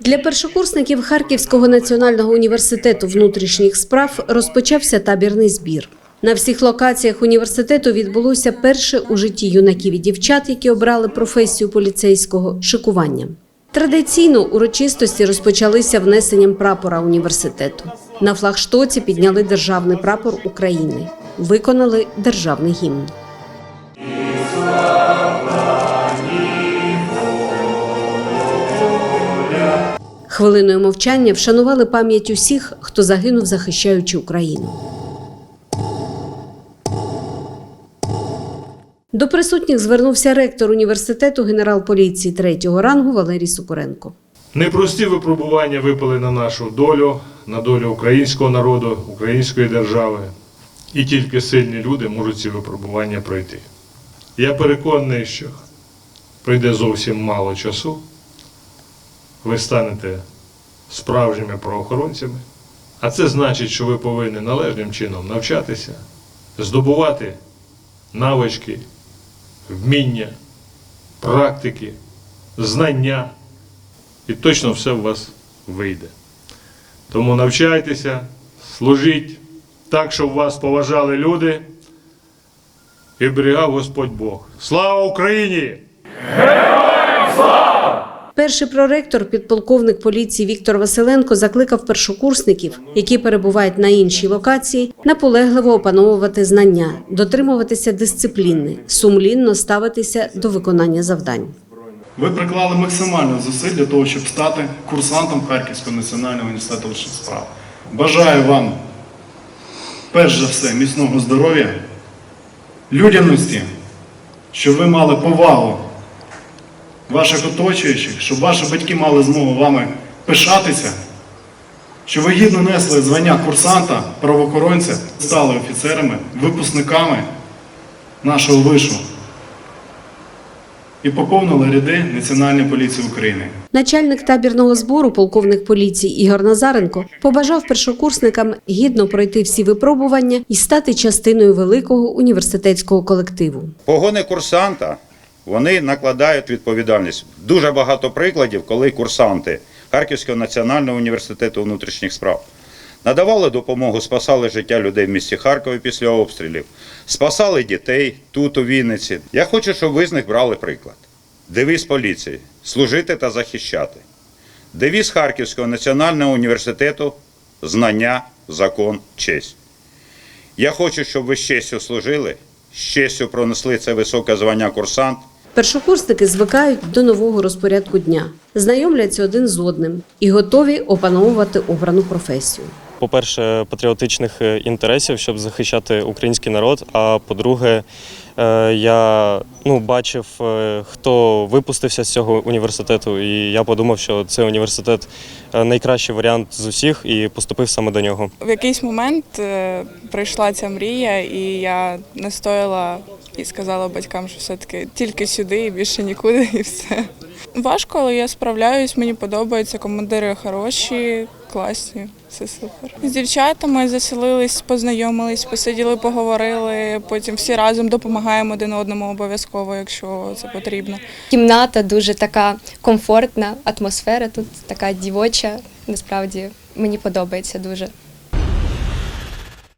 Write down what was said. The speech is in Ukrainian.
Для першокурсників Харківського національного університету внутрішніх справ розпочався табірний збір. На всіх локаціях університету відбулося перше у житті юнаків і дівчат, які обрали професію поліцейського шикування. Традиційно урочистості розпочалися внесенням прапора університету. На флагштоці підняли державний прапор України, виконали державний гімн. Хвилиною мовчання вшанували пам'ять усіх, хто загинув, захищаючи Україну. До присутніх звернувся ректор університету генерал поліції третього рангу Валерій Сокоренко. Непрості випробування випали на нашу долю, на долю українського народу, української держави. І тільки сильні люди можуть ці випробування пройти. Я переконаний, що пройде зовсім мало часу. Ви станете справжніми правоохоронцями, а це значить, що ви повинні належним чином навчатися, здобувати навички, вміння, практики, знання і точно все у вас вийде. Тому навчайтеся, служіть так, щоб вас поважали люди і берігав Господь Бог. Слава Україні! Перший проректор, підполковник поліції Віктор Василенко, закликав першокурсників, які перебувають на іншій локації, наполегливо опановувати знання, дотримуватися дисципліни, сумлінно ставитися до виконання завдань. Ви приклали максимально зусиль для того, щоб стати курсантом Харківського національного університету внутрішніх справ. Бажаю вам, перш за все, міцного здоров'я, людяності, щоб ви мали повагу ваших оточуючих, щоб ваші батьки мали змогу вами пишатися, щоб ви гідно несли звання курсанта, правоохоронця, стали офіцерами, випускниками нашого вишу і поповнили ряди Національної поліції України. Начальник табірного збору, полковник поліції Ігор Назаренко, побажав першокурсникам гідно пройти всі випробування і стати частиною великого університетського колективу. Погони курсанта вони накладають відповідальність. Дуже багато прикладів, коли курсанти Харківського національного університету внутрішніх справ надавали допомогу, спасали життя людей в місті Харкові після обстрілів, спасали дітей тут, у Вінниці. Я хочу, щоб ви з них брали приклад. Девіз поліції служити та захищати. Девіз Харківського національного університету знання, закон, честь. Я хочу, щоб ви з честю служили, з честю пронесли це високе звання курсант. Першокурсники звикають до нового розпорядку дня, знайомляться один з одним і готові опановувати обрану професію. по-перше, патріотичних е, інтересів, щоб захищати український народ. А по-друге, е, я ну, бачив, е, хто випустився з цього університету, і я подумав, що цей університет найкращий варіант з усіх, і поступив саме до нього. В якийсь момент прийшла ця мрія, і я настояла і сказала батькам, що все-таки тільки сюди і більше нікуди, і все. Важко, але я справляюсь, мені подобається, командири хороші, класні, все супер. З дівчатами заселились, познайомились, посиділи, поговорили, потім всі разом допомагаємо один одному обов'язково, якщо це потрібно. Кімната дуже така комфортна, атмосфера тут така дівоча. Насправді мені подобається дуже.